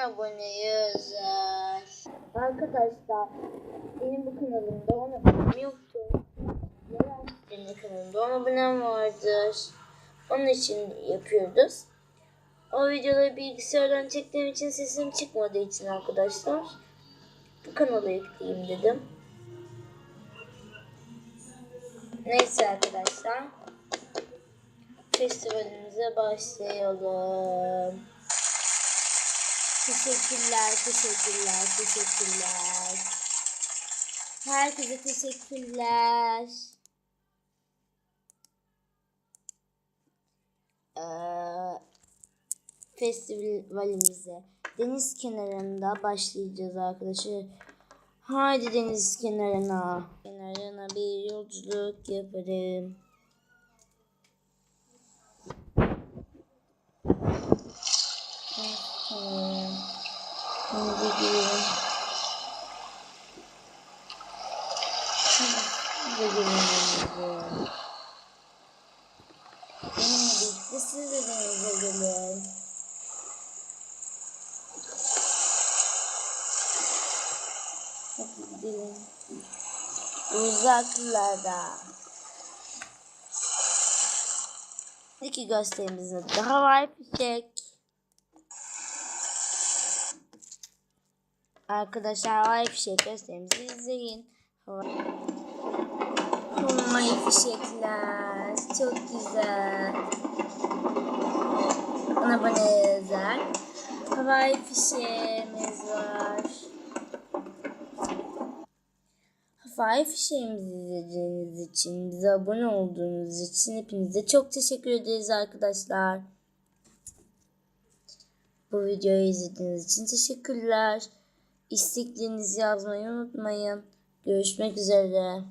aboneye özel. Arkadaşlar benim bu kanalımda 10 abonem yoktu. Benim kanalımda 10 abonem vardır. Onun için yapıyoruz. O videoları bilgisayardan çektiğim için sesim çıkmadığı için arkadaşlar bu kanala yükleyeyim dedim. Neyse arkadaşlar. Festivalimize başlayalım. Teşekkürler, teşekkürler, teşekkürler. Herkese teşekkürler. Ee, festivalimize deniz kenarında başlayacağız arkadaşlar. Haydi deniz kenarına. Kenarına bir yolculuk yaparım. Hmm. Hadi gidelim. Hadi gidelim. Benimle birlikte siz de denize gelin. Hadi gidelim. Uzaklara. İki gösterimizin adı havai fişek. Arkadaşlar havai fişek gösterimizi izleyin. Hava- Havai fişekler çok güzel. Ona abone özel. Havai fişeğimiz var. Havai fişeğimizi izlediğiniz için, bize abone olduğunuz için hepinize çok teşekkür ederiz arkadaşlar. Bu videoyu izlediğiniz için teşekkürler. İsteklerinizi yazmayı unutmayın. Görüşmek üzere.